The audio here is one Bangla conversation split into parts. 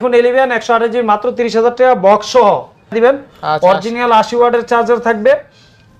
এখন ইলেভেন একশো আঠাশ জিবি মাত্র তিরিশ হাজার টাকা বক্স সহ। দিবেন? আচ্ছা। অরিজিনাল আশি ওয়াটের চার্জার থাকবে।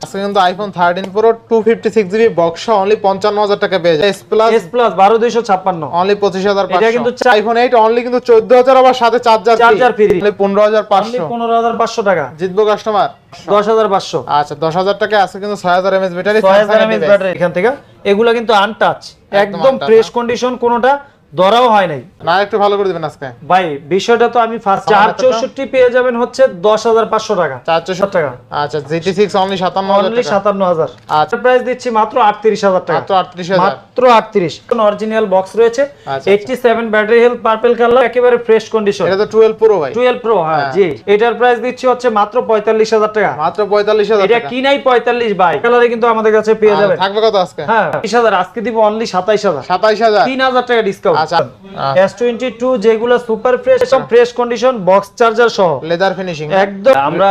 আজকে কিন্তু iPhone thirteen Pro two fifty six GB box only পঞ্চান্ন হাজার টাকা পেয়ে যায় এস প্লাস এস প্লাস বারো দুইশো ছাপ্পান্ন। অনলি পঁচিশ হাজার এটা কিন্তু আইফোন এইট অনলি কিন্তু চোদ্দ হাজার আবার সাথে চার্জার Charger free। পনেরো হাজার পাঁচশো। পনেরো হাজার পাঁচশো টাকা। জিতবো কাস্টমার দশ হাজার পাঁচশো। আচ্ছা দশ হাজার টাকা আছে কিন্তু ছয় হাজার এমএস ব্যাটারি ছয় হাজার এমএস ব্যাটারি এখান থেকে। এগুলা কিন্তু আনটাচ একদম ফ্রেশ কন্ডিশন কোনোটা ধরাও হয় নাই। না একটু ভালো করে দিবেন আজকে। ভাই বিষয়টা তো আমি ফার্স্ট চার কতটা? চৌষট্টি পেয়ে যাবেন হচ্ছে দশ হাজার পাঁচশো টাকা। চারশো সব টাকা। আচ্ছা জিটি সিক্স অনলি সাতান্ন হাজার অনলি টাকা। সাতান্ন হাজার। আচ্ছা। প্রাইস দিচ্ছি মাত্র আটত্রিশ হাজার টাকা। মাত্র আটত্রিশ হাজার। মাত্র আটত্রিশ। অরিজিনাল বক্স রয়েছে। আচ্ছা, eighty seven battery health purple colour একেবারে ফ্রেশ কন্ডিশন এটা তো টুয়েলভ প্রো ভাই। টুয়েলভ প্রো হ্যাঁ হ্যাঁ। জি। এটার প্রাইস দিচ্ছি হচ্ছে মাত্র পঁয়তাল্লিশ হাজার টাকা। মাত্র পঁয়তাল্লিশ হাজার এটা কি নাই পঁয়তাল্লিশ বাই কালারে কিন্তু আমাদের কাছে পেয়ে যাবেন। থাকবে কত আজকে? হ্যাঁ বিশ হাজার আজকে দিব অনলি সাতাইশ হাজার। সাতাইশ হাজার। তিন হাজার টাকা ডিসকাউন্ট আচ্ছা টু যেগুলো super fresh fresh condition box charger সহ। লেদার ফিনিশিং একদম আমরা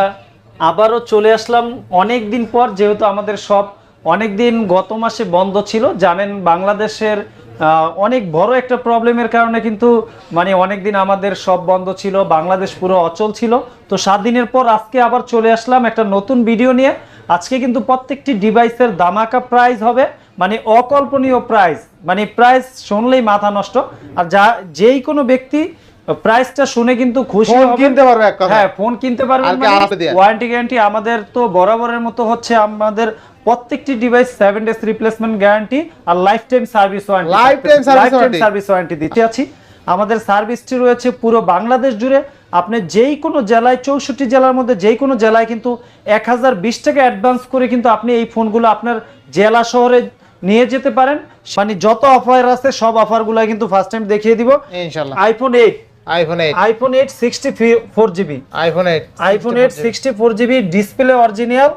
আবারও চলে আসলাম অনেক দিন পর যেহেতু আমাদের সব অনেক দিন গত মাসে বন্ধ ছিল। জানেন বাংলাদেশের আহ, অনেক বড় একটা প্রবলেমের কারণে কিন্তু মানে অনেক দিন আমাদের সব বন্ধ ছিল বাংলাদেশ পুরো অচল ছিল। তো সাত দিনের পর আজকে আবার চলে আসলাম একটা নতুন ভিডিও নিয়ে। আজকে কিন্তু প্রত্যেকটি ডিভাইসের দামাকা প্রাইস হবে। মানে অকল্পনীয় প্রাইস মানে প্রাইস শুনলেই মাথা নষ্ট। আর যা যেই কোনো ব্যক্তি প্রাইসটা শুনে কিন্তু খুশি হবে। কিনতে পারবে এক কথা। হ্যাঁ ফোন কিনতে দিয়ে। ওয়ারেন্টি গ্যারান্টি আমাদের তো বরাবরের মতো হচ্ছে আমাদের প্রত্যেকটি device seven days replacement guarantee আর life time service warranty service warranty। Service warranty দিতে আছি। আমাদের সার্ভিসটি রয়েছে পুরো বাংলাদেশ জুড়ে। আপনি যেই কোনো জেলায় চৌষট্টি জেলার মধ্যে যেই কোনো জেলায় কিন্তু এক হাজার বিশ টাকা অ্যাডভান্স করে কিন্তু আপনি এই ফোনগুলো আপনার জেলা শহরে নিয়ে যেতে পারেন। মানে যত অফার আছে সব অফারগুলো কিন্তু ফার্স্ট টাইম দেখিয়ে দিব। ইনশাল্লাহ iPhone eight iPhone eight iPhone eight sixty four GB iPhone eight iPhone eight sixty four GB display original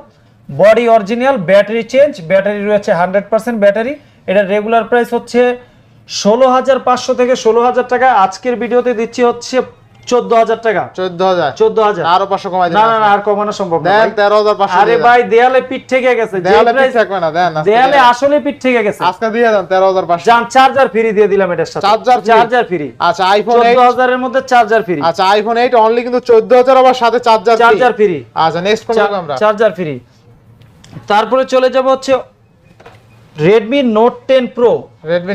body original battery change battery রয়েছে হান্ড্রেড পার্সেন্ট ব্যাটারি এটা রেগুলার প্রাইস হচ্ছে ষোলো হাজার পাঁচশো থেকে ষোলো হাজার টাকা। আজকের ভিডিওতে দিচ্ছি হচ্ছে চোদ্দ হাজার টাকা। চোদ্দ হাজার। চোদ্দ হাজার। আরও পাঁচশো কমাই না না না আর কমানো সম্ভব না তেরো হাজার পাঁচশো আরে ভাই দেয়ালে পিঠ থেকে গেছে। দেয়ালে পিঠ থাকবে না দেন দেয়ালে আসলে পিঠ থেকে গেছে। আজকে দিয়ে দেন তেরো হাজার পাঁচশো। যান চার্জার ফ্রি দিয়ে দিলাম এটার সাথে। Charger চার্জার ফ্রি আচ্ছা আইফোন চোদ্দ হাজারের মধ্যে চার্জার ফ্রি আচ্ছা আইফোন এইট অনলি কিন্তু চোদ্দ হাজার আবার সাথে চার্জার চার্জার ফ্রি আচ্ছা নেক্সট কোন আমরা। চার্জার ফ্রি তারপরে চলে যাব হচ্ছে Pro Redmi Note ten Pro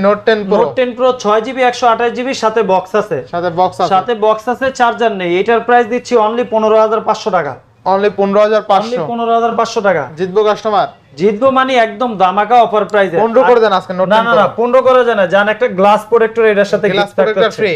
Note ten Pro ছয় জিবি একশো আঠাশ জিবি সাথে বক্স আছে। সাথে বক্স আছে। সাথে বক্স আছে চার্জার নেই। এটার প্রাইস দিচ্ছি অনলি পনেরো হাজার পাঁচশো টাকা। অনলি পনেরো হাজার অনলি পাঁচশো। পনেরো হাজার পাঁচশো টাকা। জিতবো কাস্টমার জিতবো মানে একদম দামাকা অফার প্রাইস পনেরো করে দেন আজকে নোট না না না পনেরো করে দেন না। জান একটা গ্লাস প্রোটেক্টর এটার সাথে গ্লাস প্রোটেক্টর ফ্রি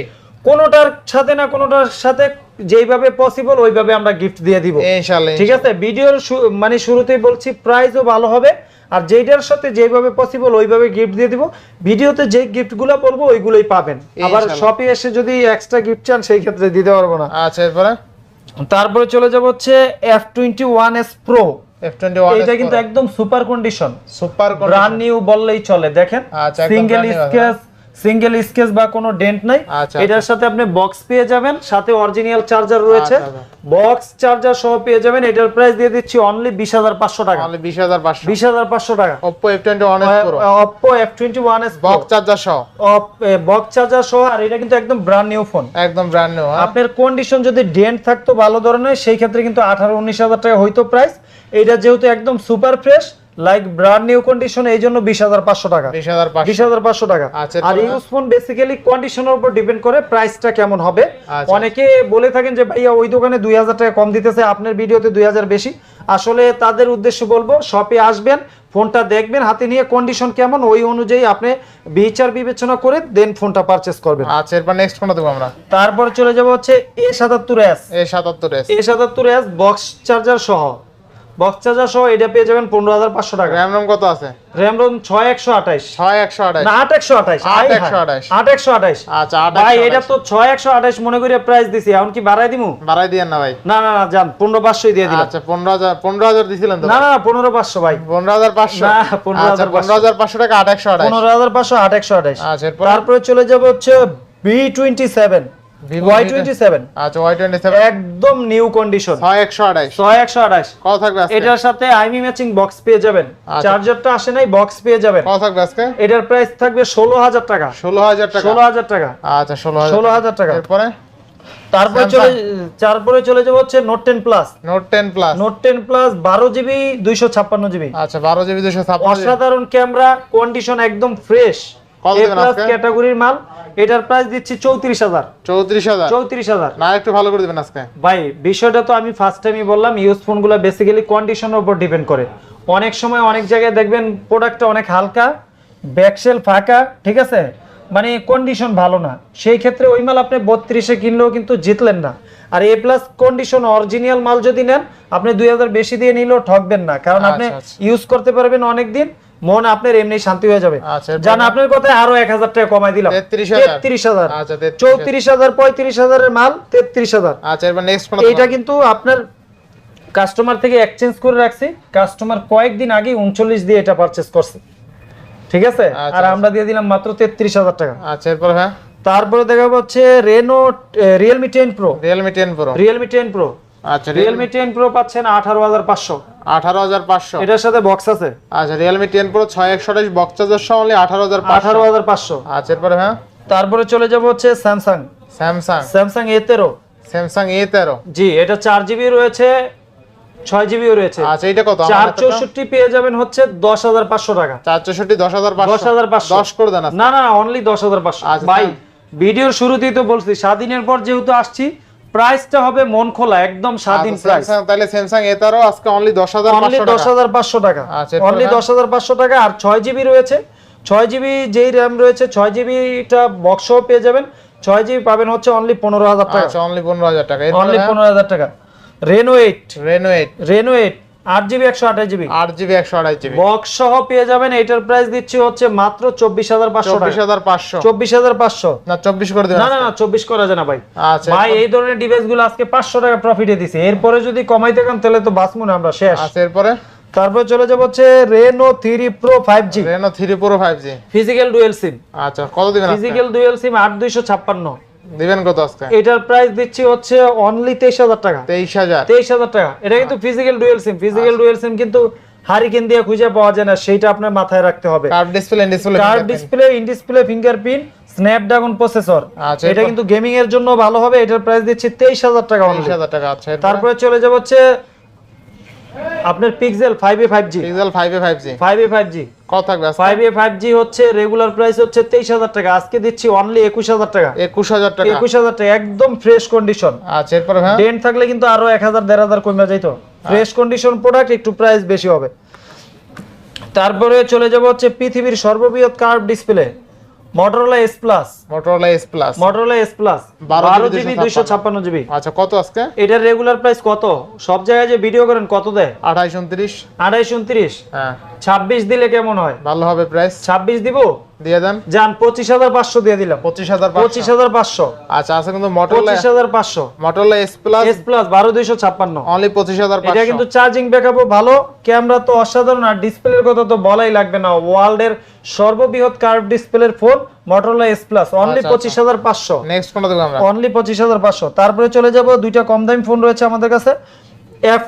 কোনোটার সাথে না কোনোটার সাথে যেইভাবে পসিবল ওইভাবে আমরা গিফট দিয়ে দিব। ইনশাআল্লাহ ঠিক আছে? ভিডিওর মানে শুরুতেই বলছি প্রাইসও ভালো হবে। আর যেইটার সাথে যেভাবে পসিবল ওইভাবে গিফট দিয়ে দিব। ভিডিওতে যে গিফটগুলো বলব ওইগুলোই পাবেন। আবার শপে এসে যদি এক্সট্রা গিফট চান সেই ক্ষেত্রে দিতে পারব না। আচ্ছা এরপরে? তারপরে চলে যাব হচ্ছে F twenty one S Pro এটা কিন্তু একদম super condition super brand new বললেই চলে দেখেন। আচ্ছা, সিঙ্গেল আছে। স্কেচ সিঙ্গেল স্কেচ বা কোনো ডেন্ট নাই। আচ্ছা, এটার সাথে আপনি বক্স পেয়ে যাবেন সাথে অরিজিনাল চার্জার রয়েছে। আচ্ছা, আচ্ছা। বক্স চার্জার সহ পেয়ে যাবেন এটার প্রাইস দিয়ে দিচ্ছি অনলি বিশ হাজার পাঁচশো টাকা। অনলি বিশ হাজার পাঁচশো। বিশ হাজার পাঁচশো টাকা। Pro Oppo twenty one S box charger সহ। বক্স চার্জার সহ আর এটা কিন্তু একদম ব্র্যান্ড নিউ ফোন একদম ব্র্যান্ড নিউ আপনার কন্ডিশন যদি ডেন্ট থাকতো ভালো ধরনের সেই ক্ষেত্রে কিন্তু আঠারো উনিশ হাজার টাকা হইতো প্রাইস এটা যেহেতু একদম super fresh like brand new condition এই জন্য বিশ হাজার পাঁচশো টাকা। বিশ হাজার পাঁচশো। টাকা। আচ্ছা, আর ইউজ ফোন বেসিক্যালি কন্ডিশনের উপর ডিপেন্ড করে প্রাইসটা কেমন হবে। আচ্ছা। অনেকে বলে থাকেন যে ভাইয়া ওই দোকানে দুই হাজার টাকা কম দিতেছে আপনার ভিডিওতে দুই হাজার বেশি। আসলে তাদের উদ্দেশ্য বলব শপে আসবেন ফোনটা দেখবেন হাতে নিয়ে কন্ডিশন কেমন ওই অনুযায়ী আপনি বিচার বিবেচনা করে দেন ফোনটা পারচেস করবেন। আচ্ছা এরপর নেক্সট কোনটা দেবো আমরা। তারপর চলে যাব হচ্ছে এ সাতাত্তর এস এ সাতাত্তর এস এ সাতাত্তর এস বক্স চার্জার সহ। বক্স চার্জার সহ এটা পেয়ে যাবেন পনেরো হাজার পাঁচশো টাকা। র্যাম রম কত আছে? র্যাম রোম ছয় একশো আঠাইশ ছয় একশো আট একশো আঠাইশ আট একশো আঠাশ। আট একশো আঠাইশ আচ্ছা ভাই এটা তো ছয় একশো আঠাইশ মনে করি প্রাইস দিছি। এখন কি বাড়াই দিমু? বাড়াই দিয়েন না ভাই। না না না যান পনেরো পাঁচশোই দিয়ে দিলাম। আচ্ছা পনেরো হাজার পনেরো হাজার দিছিলেন না না পনেরো পাঁচশো ভাই। পনেরো হাজার পাঁচশো। না, 15,500 আচ্ছা পনেরো হাজার পাঁচশো টাকা আট একশো আঠাশ। পনেরো হাজার পাঁচশো আট একশো আঠাইশ আচ্ছা তারপরে চলে যাব হচ্ছে বি টোয়েন্টি সেভেন সেভেন আচ্ছা ওয়াই টোয়েন্টি সেভেন একদম নিউ কন্ডিশন ছয় একশো আঠাশ। ছয় একশো আঠাইশ কত থাকবে আজকে? এটার সাথে আইমি ম্যাচিং বক্স পেয়ে যাবেন। আচ্ছা। চার্জারটা আসে নাই বক্স পেয়ে যাবেন। কত থাকবে আজকে? এটার প্রাইস থাকবে ষোলো হাজার টাকা। আচ্ছা এরপরে? তারপরে চলে তারপরে চলে যাব হচ্ছে note ten plus note ten plus note ten plus বারো জিবি দুইশো ছাপ্পান্ন জিবি আচ্ছা বারো জিবি দুশো ছাপ্পান্ন অসাধারণ ক্যামেরা কন্ডিশন একদম ফ্রেশ কত এ দেবেন প্লাস আজকে? ক্যাটাগরির মাল এটার প্রাইস দিচ্ছি চৌত্রিশ হাজার। চৌত্রিশ হাজার? চৌত্রিশ হাজার। না একটু ভালো করে দিবেন আজকে। ভাই বিষয়টা তো আমি ফার্স্ট টাইমই বললাম ইউজ ফোনগুলো বেসিক্যালি কন্ডিশনের উপর ডিপেন্ড করে। অনেক সময় অনেক জায়গায় দেখবেন প্রোডাক্টটা অনেক হালকা ব্যাকসেল ফাঁকা ঠিক আছে? মানে কন্ডিশন ভালো না। সেই ক্ষেত্রে ওই মাল আপনি বত্রিশে কিনলেও কিন্তু জিতলেন না। আর এ প্লাস কন্ডিশন অরিজিনাল মাল যদি নেন আপনি দুই হাজার বেশি দিয়ে নিলেও ঠকবেন না। কারণ আপনি আচ্ছা, আচ্ছা। ইউজ করতে পারবেন অনেক দিন মন আপনার এমনি শান্তি হয়ে যাবে। আচ্ছা, জান আপনার কথায় আরও এক হাজার টাকা কমাই দিলাম। তেত্রিশ হাজার। আচ্ছা, 33,000 চৌত্রিশ হাজার পঁয়ত্রিশ হাজারের মাল তেত্রিশ হাজার। আচ্ছা নেক্সট কিন্তু আপনার কাস্টমার থেকে এক্সচেঞ্জ করে রাখছি। কাস্টমার কয়েকদিন আগে উনচল্লিশ দিয়ে এটা পারচেস করছে। ঠিক আছে? আচ্ছা, আর আমরা দিয়ে দিলাম মাত্র তেত্রিশ হাজার টাকা। আচ্ছা এরপর হ্যাঁ? তারপরে দেখা যাচ্ছে Reno Realme ten pro Realme ten pro Realme ten pro আচ্ছা রিয়েলমি টেন প্রো পাচ্ছেন আঠারো হাজার পাঁচশো। আঠারো হাজার পাঁচশো। এটার সাথে বক্স আছে? আচ্ছা রিয়েলমি টেন প্রো ছয় একশো আঠাশ বক্স চার্জার সহ অনলি আঠারো হাজার আঠারো হাজার পাঁচশো। আচ্ছা এরপরে হ্যাঁ তারপরে চলে যাব হচ্ছে স্যামসাং স্যামসাং স্যামসাং এ তেরো। স্যামসাং এ তেরো। জি এটা চার জিবি রয়েছে ছয় জিবিও রয়েছে। আচ্ছা এটা কত? চার চৌষট্টি পেয়ে যাবেন হচ্ছে দশ হাজার পাঁচশো টাকা। চার চৌষট্টি দশ হাজার দশ হাজার পাঁচশো। দশ করে দেন না না অনলি দশ হাজার পাঁচশো। আচ্ছা, ভাই ভিডিওর শুরুতেই তো বলছি স্বাধীনের পর যেহেতু আসছি প্রাইসটা হবে মন খোলা একদম স্বাধীন আচ্ছা, প্রাইস। স্যামসাং তাহলে স্যামসাং এ তারও আজকে অনলি দশ হাজার অনলি পাঁচশো দশ টাকা। আচ্ছা, অনলি ভাই? দশ হাজার পাঁচশো টাকা আর ছয় জিবি রয়েছে। ছয় জিবি যেই র্যাম রয়েছে ছয় জিবিটা বক্সও পেয়ে যাবেন। ছয় জিবি পাবেন হচ্ছে অনলি পনেরো হাজার টাকা। আচ্ছা অনলি পনেরো হাজার টাকা। অনলি পনেরো হাজার টাকা। Reno eight Reno eight Reno eight আট জিবি একশো আঠাশ জিবি। আট জিবি একশো আড়াই জিবি। বক্স সহ পেয়ে যাবেন এটার প্রাইস দিচ্ছি হচ্ছে মাত্র চব্বিশ হাজার পাঁচশো চব্বিশ হাজার পাঁচশো। চব্বিশ হাজার পাঁচশো। না চব্বিশ করে দেবেন না না না চব্বিশ করা যায় না ভাই। আচ্ছা। ভাই এই ধরনের ডিভাইসগুলো আজকে পাঁচশো টাকা প্রফিটে দিছে। এরপরে যদি কমাইতে কান তাহলে তো বাঁচবো না আমরা শেষ। আচ্ছা এরপরে? তারপর চলে যাব হচ্ছে Reno three pro five G Reno three pro five G physical dual SIM আচ্ছা কত দিবেন? ফিজিক্যাল ডুয়েল সিম আট দুইশো ছাপ্পান্ন। দিবেন কত আজকে? এটার প্রাইস দিচ্ছি হচ্ছে অনলি তেইশ হাজার টাকা। তেইশ হাজার? তেইশ হাজার টাকা। এটা কিন্তু physical dual SIM physical dual SIM কিন্তু হারিকেন দিয়ে খুঁজে পাওয়া যায় না সেটা আপনার মাথায় রাখতে হবে। Curve display display curve display in display fingerprint Snapdragon processor আচ্ছা, এটা কিন্তু গেমিং এর জন্য ভালো হবে এটার প্রাইস দিচ্ছি তেইশ হাজার টাকা তেইশ only। হাজার টাকা আচ্ছা তারপরে চলে যাব হচ্ছে আপনার Pixel five A five G Pixel five A five G five A five G কত থাকবে হচ্ছে রেগুলার প্রাইস হচ্ছে টাকা। আজকে দিচ্ছি অনলি একুশ হাজার টাকা। একুশ হাজার টাকা। একুশ হাজার টাকা একদম ফ্রেশ কন্ডিশন আচ্ছা এরপরে হ্যাঁ? ডেন্ট থাকলে কিন্তু আরও কমে যাইতো ফ্রেশ কন্ডিশন প্রোডাক্ট একটু প্রাইস বেশি হবে। তারপরে চলে যাব হচ্ছে পৃথিবীর সর্ববৃহৎ curve display Motorola S plus Motorola S plus Motorola S plus 12 বারো জিবি দুইশো ছাপ্পান্ন। জিবি। আচ্ছা কত আজকে? এটার রেগুলার প্রাইস কত? সব জায়গায় যে ভিডিও করেন কত দেয়? আঠাইশ উনত্রিশ। আড়াইশ উনত্রিশ। হ্যাঁ। ছাব্বিশ দিলে কেমন হয়? ভালো হবে প্রাইস ছাব্বিশ দিব? দিয়ে দেন। যান পঁচিশ হাজার পাঁচশো দিয়ে দিলাম। পঁচিশ হাজার পঁচিশ। হাজার পাঁচশো। আচ্ছা আছে কিন্তু মোটরোলা পঁচিশ হাজার পাঁচশো। Motorola S plus S plus বারো দুইশো ছাপ্পান্ন। অনলি পঁচিশ হাজার এটা কিন্তু চার্জিং ব্যাকআপও ভালো ক্যামেরা তো অসাধারণ আর ডিসপ্লের কথা তো বলাই লাগবে না। ওয়ার্ল্ডের সর্ববৃহৎ কার্ভ ডিসপ্লের phone Motorola S plus only পঁচিশ হাজার পাঁচশো। নেক্সট কোনটা দেবো আমরা। অনলি পঁচিশ হাজার পাঁচশো। তারপরে চলে যাব দুইটা কম দামি ফোন রয়েছে আমাদের কাছে। এফ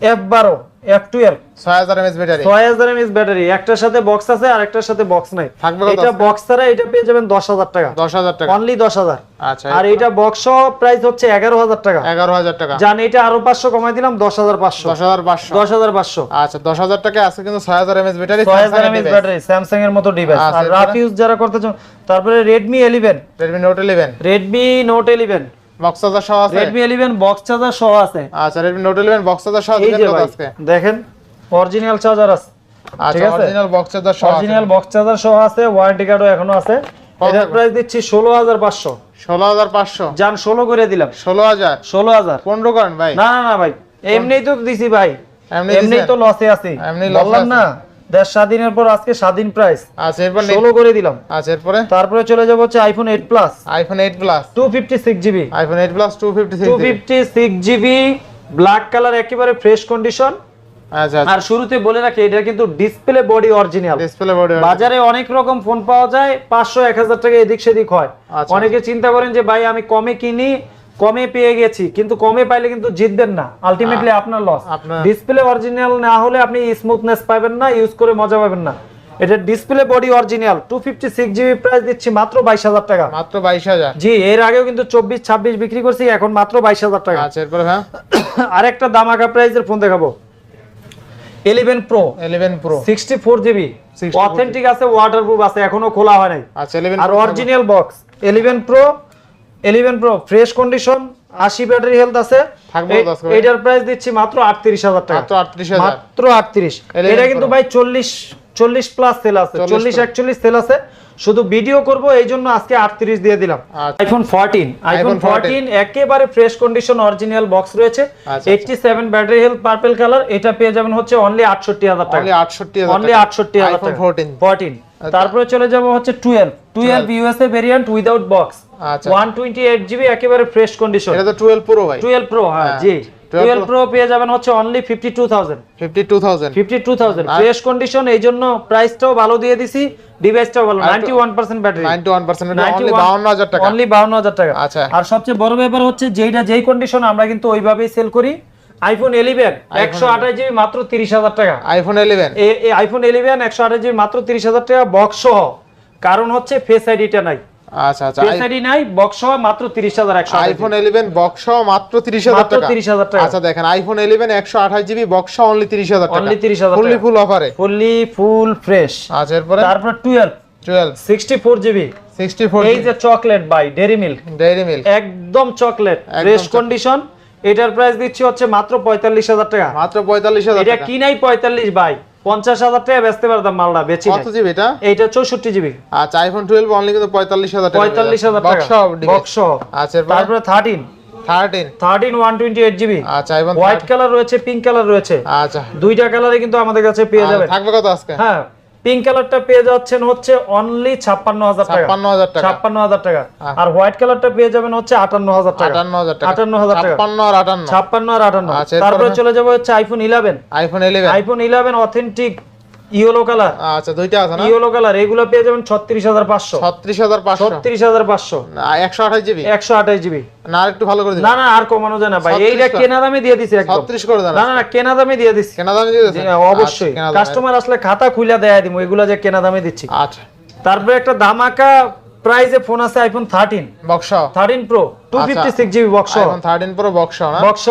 এফ বারো এফ টুয়েলভ ছয় হাজার এমএস ব্যাটারি ছয় হাজার এমএস ব্যাটারি একটার সাথে বক্স আছে আর একটার সাথে বক্স নাই। থাকবে এটা বক্স ছাড়া এটা পেয়ে যাবেন দশ হাজার টাকা। দশ হাজার টাকা। অনলি দশ হাজার। আচ্ছা আর এটা বক্স প্রাইস হচ্ছে এগারো হাজার টাকা। এগারো হাজার টাকা। জান এটা আরও পাঁচশো কমাই দিলাম দশ হাজার পাঁচশো। দশ হাজার পাঁচশো। দশ হাজার পাঁচশো। আচ্ছা দশ হাজার টাকা আছে কিন্তু ছয় হাজার এমএস ব্যাটারি ছয় হাজার এমএস ব্যাটারি স্যামসাং এর মতো ডিভাইস আচ্ছা, আর রাফ ইউজ যারা করতে চান তারপরে Redmi eleven Redmi note eleven Redmi note eleven box charger সহ আছে? রেডমি ইলেভেন বক্স চার্জার সহ আছে। আচ্ছা Redmi note eleven box charger সহ দিবেন কত আজকে। দেখেন অরিজিনাল চার্জার আছে। আচ্ছা অরিজিনাল বক্স চার্জার সহ অরিজিনাল বক্স চার্জার সহ আছে ওয়ারেন্টি কার্ডও এখনও আছে। এটার প্রাইস দিচ্ছি ষোলো হাজার পাঁচশো। ষোলো হাজার পাঁচশো? যান ষোলো করে দিলাম। ষোলো হাজার? ষোলো হাজার। পনেরো করেন ভাই। না না না ভাই এমনিই তো দিছি ভাই। এমনি এমনি তো লসে আছি। বললাম না দেশ স্বাধীনের পর আজকে স্বাধীন প্রাইস আচ্ছা এরপর next- ষোলো করে দিলাম। আচ্ছা এরপরে? তারপরে চলে যাব হচ্ছে iPhone eight plus iPhone eight plus two fifty six GB iPhone eight plus two fifty two fifty six GB black colour একেবারে ফ্রেশ কন্ডিশন আচ্ছা আর শুরুতে বলে রাখি এটা কিন্তু display body original display body বাজারে অনেক রকম ফোন পাওয়া যায় পাঁচশো এক হাজার টাকা এদিক সেদিক হয়। আচ্ছা। অনেকে চিন্তা করেন যে ভাই আমি কমে কিনি কমে পেয়ে গেছি কিন্তু কমে পাইলে কিন্তু জিতবেন না। আলটিমেটলি আপনার লস ডিসপ্লে অরিজিনাল না হলে আপনি স্মুথনেস পাবেন না ইউজ করে মজা পাবেন না। এটা display body original two fifty six GB price দিচ্ছি মাত্র বাইশ হাজার টাকা। মাত্র বাইশ হাজার। জি এর আগেও কিন্তু চব্বিশ ছাব্বিশ বিক্রি করছি এখন মাত্র বাইশ হাজার টাকা। আচ্ছা এরপরে হ্যাঁ? আরেকটা দামাকা প্রাইসের ফোন দেখাবো। Eleven pro eleven pro sixty four GB authentic আছে ওয়াটারপ্রুফ আছে এখনও খোলা হয় নাই। আচ্ছা ইলেভেন আর original box eleven pro eleven pro fresh condition আশি ব্যাটারি হেলথ আছে? এটার প্রাইস দিচ্ছি মাত্র আটত্রিশ হাজার টাকা। মাত্র আটত্রিশ হাজার। মাত্র আটত্রিশ। 11 এটা কিন্তু ভাই চল্লিশ চল্লিশ প্লাস সেল আছে। 40 চল্লিশ Pro। একচল্লিশ সেল আছে। শুধু ভিডিও করব এই জন্য আজকে আটত্রিশ দিয়ে দিলাম। আইফোন ফোরটিন আইফোন 14 একেবারে ফ্রেশ কন্ডিশন অরিজিনাল বক্স রয়েছে। আচ্ছা, eighty seven battery health purple colour এটা পেয়ে যাবেন হচ্ছে অনলি আটষট্টি হাজার টাকা। অনলি আটষট্টি হাজার অনলি আটষট্টি হাজার আইফোন টাকা। ফোরটিন ফোরটিন তারপরে চলে যাব হচ্ছে twelve twelve USA variant without box আচ্ছা। ওয়ান টোয়েন্টি এইট জিবি একেবারে ফ্রেশ কন্ডিশন এটা তো টুয়েলভ প্রো ভাই। টুয়েলভ প্রো হ্যাঁ হ্যাঁ, জি। 12 প্রো পেয়ে যাবেন হচ্ছে only fifty two thousand fifty two thousand fifty two thousand fresh condition এই জন্য প্রাইসটাও ভালো দিয়ে দিছি ডিভাইসটাও ভালো। আর ninety one percent battery ninety one percent only বাউন্ন হাজার টাকা। অনলি বাউন্ন হাজার টাকা। আচ্ছা। আর সবচেয়ে বড় ব্যাপার হচ্ছে যেইটা যেই কন্ডিশন আমরা কিন্তু ওইভাবেই সেল করি আইফোন ইলেভেন একশো আঠাশ জিবি মাত্র তিরিশ হাজার টাকা। IPhone eleven A- iPhone eleven একশো আঠাশ জিবি মাত্র তিরিশ হাজার টাকা বক্স সহ। কারণ হচ্ছে ফেস আইডিটা নাই। আচ্ছা আচ্ছা। ফেস আইডি নাই বক্স সহ মাত্র তিরিশ হাজার একশো আইফোন বক্স মাত্র তিরিশ হাজার টাকা? 30,000 টাকা। আচ্ছা দেখেন আইফোন একশো আঠাশ জিবি বক্স অনলি তিরিশ হাজার টাকা। Only 30,000 ফুললি ফুল অফারে ফুললি ফুল ফ্রেশ আচ্ছা এরপরে? তারপর twelve twelve sixty four GB sixty four এই যে chocolate by Dairy Milk milk একদম চকলেট ফ্রেশ কন্ডিশন এটার প্রাইস দিচ্ছি হচ্ছে মাত্র পঁয়তাল্লিশ হাজার টাকা। মাত্র পঁয়তাল্লিশ হাজার এটা টাকা। কি নাই পঁয়তাল্লিশ বাই। পঞ্চাশ হাজার টাকা বেচতে পারতাম মালটা বেচি কত জিবি এটা? এইটা চৌষট্টি জিবি আচ্ছা আইফোন টুয়েলভ অনলি কিন্তু পঁয়তাল্লিশ হাজার পঁয়তাল্লিশ হাজার টাকা। বক্স বক্স আচ্ছা তারপরে থার্টিন আচ্ছা হোয়াইট কালার রয়েছে পিঙ্ক কালার রয়েছে। আচ্ছা। দুইটা কালারে কিন্তু আমাদের কাছে পেয়ে যাবেন। থাকবে কত আজকে? হ্যাঁ। পিঙ্ক কালারটা পেয়ে যাচ্ছেন হচ্ছে অনলি ছাপ্পান্ন হাজার টাকা। ছাপ্পান্ন হাজার টাকা। আর হোয়াইট কালারটা পেয়ে যাবেন হচ্ছে আটান্ন হাজার টাকা। আটান্ন হাজার টাকা। আর আটান্ন। ছাপ্পান্ন আর আটান্ন। আচ্ছা, তারপরে হ্যাঁ। চলে যাব হচ্ছে iPhone eleven iPhone eleven iPhone eleven authentic yellow colour. আচ্ছা দুইটা আছে না? ইয়েলো কালার এগুলো পেয়ে যাবেন ছত্রিশ হাজার পাঁচশো। ছত্রিশ হাজার পাঁচশো? ছত্রিশ হাজার পাঁচশো। একশো আঠাশ জিবি? একশো আঠাশ জিবি। না আর একটু ভালো করে দিবেন না না আর কমানো যায় না ভাই। এইটা কেনা দামে দিয়ে দিছি একদম। ছত্রিশ করে দেন না না না কেনা দামে দিয়ে দিছি। কেনা দামে দিয়ে জি, দিয়েছেন? অবশ্যই। আচ্ছা, দামে। কাস্টমার আসলে খাতা খুলে দেয়া দিব এগুলো যে কেনা দামে দিচ্ছি। আচ্ছা। তারপরে একটা দামাকা প্রাইজে ফোন আছে iPhone thirteen box. Thirteen pro two fifty six GB box. IPhone thirteen pro box না? বক্স।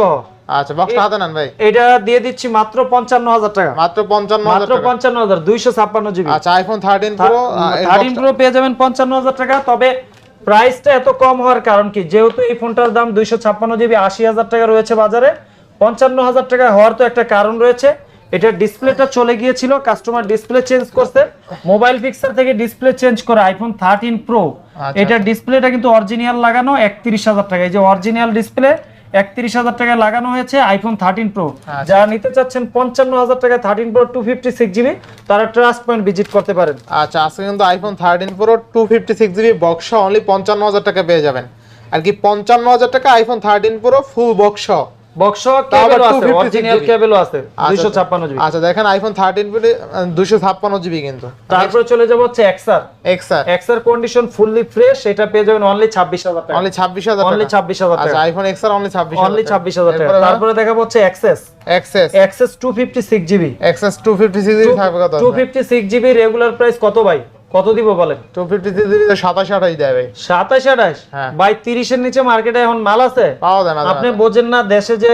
আচ্ছা বক্সটা হাতে নেন ভাই। এটা দিয়ে দিচ্ছি মাত্র পঞ্চান্ন হাজার টাকা। মাত্র পঞ্চান্ন হাজার মাত্র টাকা। পঞ্চান্ন হাজার দুইশো ছাপ্পান্ন জিবি। আচ্ছা iPhone thirteen pro thirteen pro পেয়ে যাবেন পঞ্চান্ন হাজার টাকা তবে প্রাইসটা এত কম হওয়ার কারণ কি? যেহেতু এই ফোনটার দাম দুইশো ছাপ্পান্ন জিবি আশি হাজার টাকা রয়েছে বাজারে। পঞ্চান্ন হাজার টাকা হওয়ার তো একটা কারণ রয়েছে। এটার ডিসপ্লেটা চলে গিয়েছিল কাস্টমার ডিসপ্লে চেঞ্জ করছে। মোবাইল পিক্সেল থেকে ডিসপ্লে চেঞ্জ করে আইফোন থার্টিন প্রো। এটার ডিসপ্লেটা কিন্তু অরিজিনাল লাগানো একত্রিশ হাজার টাকা। এই যে অরিজিনাল ডিসপ্লে একত্রিশ হাজার টাকায় লাগানো হয়েছে আইফোন থার্টিন প্রো। যারা নিতে চাচ্ছেন পঞ্চান্ন হাজার টাকা thirteen pro two fifty six GB তারা ট্রাস্ট পয়েন্ট ভিজিট করতে পারেন। আচ্ছা আজকে কিন্তু iPhone thirteen pro two fifty six GB box only পঞ্চান্ন হাজার টাকা পেয়ে যাবেন। আর কি পঞ্চান্ন হাজার টাকা iPhone thirteen pro full box box কেবলও আছে 256 অরিজিনাল GB কেবলও আছে 256 জিবি আচ্ছা দেখেন আইফোন থার্টিন প্রো দুশো ছাপ্পান্ন জিবি কিন্তু। তারপরে চলে যাব হচ্ছে XR XR XR condition fully fresh এটা পেয়ে যাবেন অনলি 26000 টাকা। অনলি ছাব্বিশ হাজার অনলি 26000 আচ্ছা টাকা। আইফোন এক্সআর অনলি ছাব্বিশ অনলি 26000 টাকা। তারপরে দেখাবো হচ্ছে XS XS XS 256 GB XS two fifty six GB থাকবে কত? 256 জিবি রেগুলার প্রাইস কত ভাই? কত দিব বলেন? টু ফিফটি সিক্স জিবি সাতাশ আঠাশ দেয় ভাই। 27 28 হ্যাঁ। ভাই 30 এর নিচে মার্কেটে এখন মাল আছে? পাওয়া যায় না আপনি বোঝেন না দেশে যে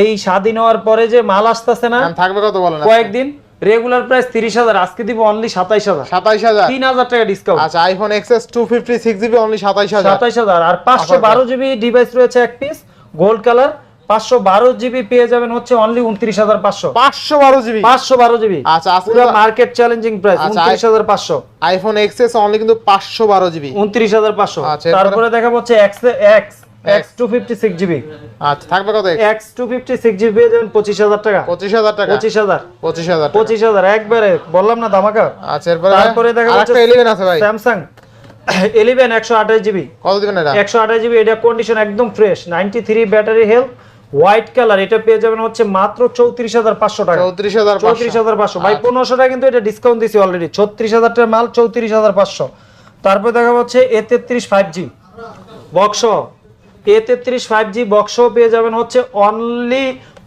এই স্বাধীন হওয়ার পরে যে মাল আসতেছে না? থাকবে কত বলেন কয়েকদিন রেগুলার প্রাইস 30000 আজকে দিব অনলি 27000 সাতাইশ হাজার? 3000 টাকা ডিসকাউন্ট আচ্ছা iPhone two fifty six GB only সাতাইশ হাজার। সাতাইশ হাজার আর পাঁচশো বারো জিবি ডিভাইস রয়েছে এক পিস গোল্ড কালার পাঁচশো বারো জিবি পেয়ে যাবেন হচ্ছে অনলি উনত্রিশ হাজার পাঁচশো। পাঁচশো বারো জিবি? পাঁচশো বারো জিবি। আচ্ছা পুরো মার্কেট চ্যালেঞ্জিং প্রাইস উনত্রিশ হাজার পাঁচশো। আইফোন এক্সএস অনলি কিন্তু পাঁচশো বারো জিবি। উনত্রিশ হাজার পাঁচশো। আচ্ছা, তারপরে দেখা হচ্ছে X X X two fifty six GB. আচ্ছা থাকবে কত X two fifty six GB পেয়ে যাবেন পঁচিশ হাজার টাকা। পঁচিশ হাজার টাকা। পঁচিশ হাজার। পঁচিশ হাজার পঁচিশ হাজার একবারে বললাম না ধামাকা। আচ্ছা তারপরে দেখা যাচ্ছে আছে ভাই। স্যামসাং ইলেভেন একশো আঠাশ জিবি। কত দিবেন এটা? একশো আঠাশ জিবি এটা কন্ডিশন একদম fresh ninety three battery health white colour এটা পেয়ে যাবেন হচ্ছে মাত্র চৌত্রিশ হাজার পাঁচশো টাকা। চৌত্রিশ হাজার চৌত্রিশ হাজার পাঁচশো। ভাই পনেরোশো টাকা কিন্তু এটা ডিসকাউন্ট দিছি অলরেডি ছত্রিশ হাজার টাকার মাল চৌত্রিশ হাজার পাঁচশো। তারপর দেখা যাচ্ছে এ তেত্রিশ ফাইভ জি বক্স এ তেত্রিশ ফাইভ জি বক্স পেয়ে যাবেন হচ্ছে অনলি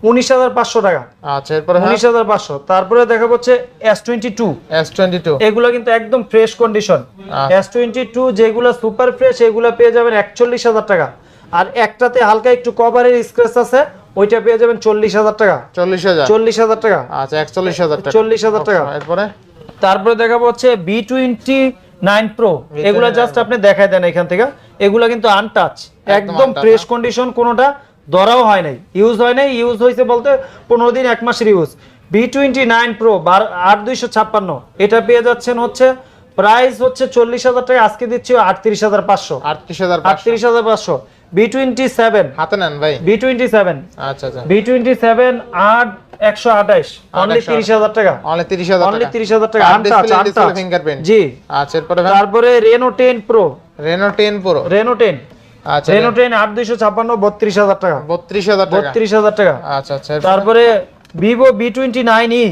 উনিশ হাজার পাঁচশো টাকা। আচ্ছা এরপরে হ্যাঁ? উনিশ হাজার পাঁচশো। তারপরে দেখা হচ্ছে S twenty two. S twenty two. এগুলো কিন্তু একদম fresh condition S twenty two যেগুলো সুপার ফ্রেশ এগুলো পেয়ে যাবেন একচল্লিশ হাজার টাকা। আর একটাতে হালকা একটু কভারের স্ক্র্যাচ আছে ওইটা পেয়ে যাবেন চল্লিশ হাজার টাকা। চল্লিশ হাজার? চল্লিশ হাজার টাকা। আচ্ছা একচল্লিশ হাজার টাকা। চল্লিশ হাজার টাকা। এরপরে? তারপরে দেখাবো হচ্ছে বি টোয়েন্টি নাইন প্রো এগুলো জাস্ট আপনি দেখাই দেন এখান থেকে। এগুলো কিন্তু আনটাচ একদম ফ্রেশ কন্ডিশন কোনোটা ধরাও হয় নাই। ইউজ হয় নাই ইউজ হয়েছে বলতে পনেরো দিন এক মাসের use V twenty nine pro আট দুইশো ছাপ্পান্ন। এটা পেয়ে যাচ্ছেন হচ্ছে প্রাইস হচ্ছে চল্লিশ হাজার টাকা আজকে দিচ্ছি আটত্রিশ হাজার পাঁচশো। আটত্রিশ হাজার আটত্রিশ হাজার পাঁচশো। বি টোয়েন্টি সেভেন হাতে নেন ভাই। বি টোয়েন্টি সেভেন আচ্ছা আচ্ছা। বি টোয়েন্টি সেভেন আট একশো আঠাইশ অনলি 128 তিরিশ হাজার টাকা। অনলি তিরিশ হাজার অনলি টাকা। তিরিশ হাজার টাকা। আর আনটাচ display- display জি। আচ্ছা এরপরে তারপরে Reno ten pro Reno ten pro Reno ten আচ্ছা দুইশো ছাপ্পান্ন বত্রিশ হাজার টাকা। বত্রিশ হাজার টাকা। বত্রিশ হাজার টাকা। আচ্ছা আচ্ছা। তারপরে Vivo V twenty nine E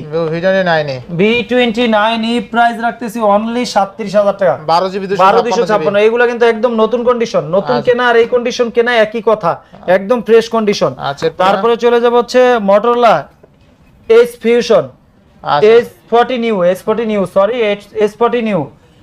V twenty nine E price রাখতেছি অনলি সাতত্রিশ হাজার টাকা। বারো জিবি দুশো বারো দুইশো ছাপ্পান্ন এগুলো কিন্তু একদম নতুন কন্ডিশন নতুন আচ্ছা। কেনা আর এই কন্ডিশন কেনা একই কথা। একদম ফ্রেশ কন্ডিশন আচ্ছা এরপরে? তারপরে চলে যাব হচ্ছে মোটরলা এস ফিউশন আচ্ছা। S forty new S forty new sorry S forty new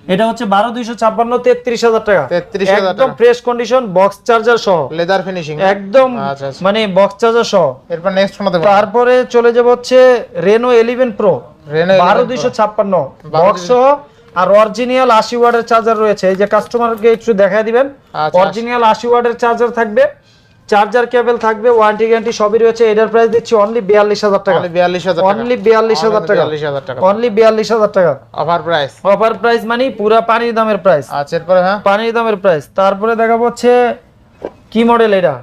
এটা হচ্ছে বারো দুইশো ছাপ্পান্ন তেত্রিশ হাজার টাকা। 33,000 একদম ফ্রেশ কন্ডিশন বক্স চার্জার সহ। লেদার ফিনিশিং একদম আচ্ছা আচ্ছা। মানে বক্স চার্জার সহ। এরপর নেক্সট তারপরে চলে যাব হচ্ছে রেনো এলিভেন প্রো রেনো বারো দুইশো ছাপ্পান্ন। বক্স সহ আর অরিজিনাল আশি ওয়ার্ডের চার্জার রয়েছে। এই যে কাস্টমারকে একটু দেখায় দিবেন। আচ্ছা। অরিজিনাল আশি ওয়ার্ডের চার্জার থাকবে। চার্জার কেবল থাকবে ওয়ারেন্টি গ্যারান্টি সবই রয়েছে। এটার প্রাইস দিচ্ছি অনলি বিয়াল্লিশ হাজার টাকা। অনলি বিয়াল্লিশ হাজার অনলি বিয়াল্লিশ হাজার টাকা। অনলি বিয়াল্লিশ হাজার টাকা। অফার প্রাইস অফার প্রাইস মানে পুরা পানির দামের প্রাইস আচ্ছা এরপরে হ্যাঁ? পানির দামের প্রাইস তারপরে দেখাবো হচ্ছে কি মডেল এটা?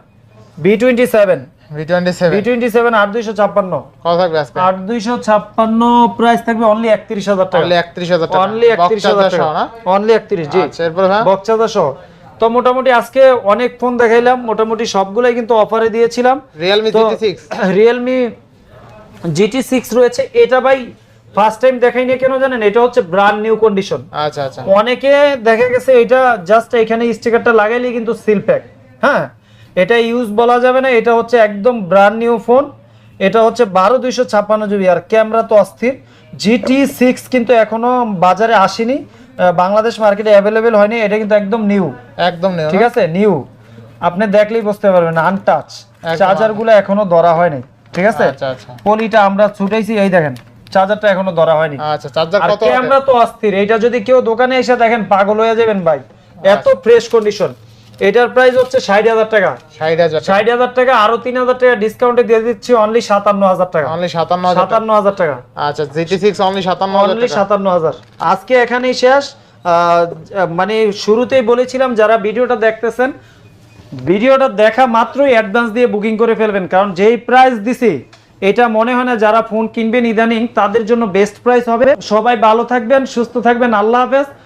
V twenty seven V twenty V seven twenty seven আট দুইশো ছাপ্পান্ন। কত থাকবে আজকে? আট দুইশো ছাপ্পান্ন প্রাইস থাকবে অনলি একত্রিশ হাজার টাকা। অনলি একত্রিশ হাজার টাকা। অনলি একত্রিশ হাজার টাকা। না? অনলি একত্রিশ জি। আচ্ছা এরপরে হ্যাঁ? বক্সাদা সহ। তো মোটামুটি আজকে অনেক ফোন দেখাইলাম মোটামুটি সবগুলাই কিন্তু অফারে দিয়েছিলাম। রিয়েলমি রিয়েলমি জিটি সিক্স রয়েছে। এটা ভাই ফার্স্ট টাইম দেখাইনি কেন জানেন? এটা হচ্ছে ব্র্যান্ড নিউ কন্ডিশন আচ্ছা আচ্ছা। অনেকে দেখা গেছে এটা জাস্ট এখানে স্টিকারটা লাগাইলে কিন্তু সিল প্যাক হ্যাঁ? এটা ইউজ বলা যাবে না এটা হচ্ছে একদম ব্র্যান্ড নিউ ফোন এটা হচ্ছে বারো দুইশো ছাপ্পান্ন জিবি আর ক্যামেরা তো অস্থির। জিটি সিক্স কিন্তু এখনও বাজারে আসেনি। বাংলাদেশ মার্কেটে অ্যাভেলেবেল হয়নি এটা কিন্তু একদম নিউ একদম নিউ ঠিক আছে? নিউ আপনি দেখলেই বুঝতে পারবেন আনটাচ চার্জারগুলো এখনও ধরা হয়নি ঠিক আছে? আচ্ছা আচ্ছা। পলিটা আমরা ছুটাইছি এই দেখেন চার্জারটা এখনও ধরা হয়নি। আচ্ছা চার্জার কত ক্যামেরা তো অস্থির এটা যদি কেউ দোকানে এসে দেখেন পাগল হয়ে যাবেন ভাই। এত ফ্রেশ কন্ডিশন এটার প্রাইস হচ্ছে ষাট হাজার টাকা। ষাট হাজার ষাট হাজার টাকা আরও তিন হাজার টাকা ডিসকাউন্টে দিয়ে দিচ্ছি অনলি সাতান্ন হাজার টাকা। অনলি সাতান্ন। সাতান্ন হাজার টাকা। আচ্ছা জিটি সিক্স অনলি সাতান্ন অনলি সাতান্ন হাজার। আজকে এখানেই শেষ। মানে শুরুতেই বলেছিলাম যারা ভিডিওটা দেখতেছেন ভিডিওটা দেখা মাত্রই অ্যাডভান্স দিয়ে বুকিং করে ফেলবেন। কারণ যেই প্রাইস দিছি এটা মনে হয় না যারা ফোন কিনবেন ইদানিং তাদের জন্য বেস্ট প্রাইস হবে। সবাই ভালো থাকবেন সুস্থ থাকবেন। আল্লাহ হাফেজ।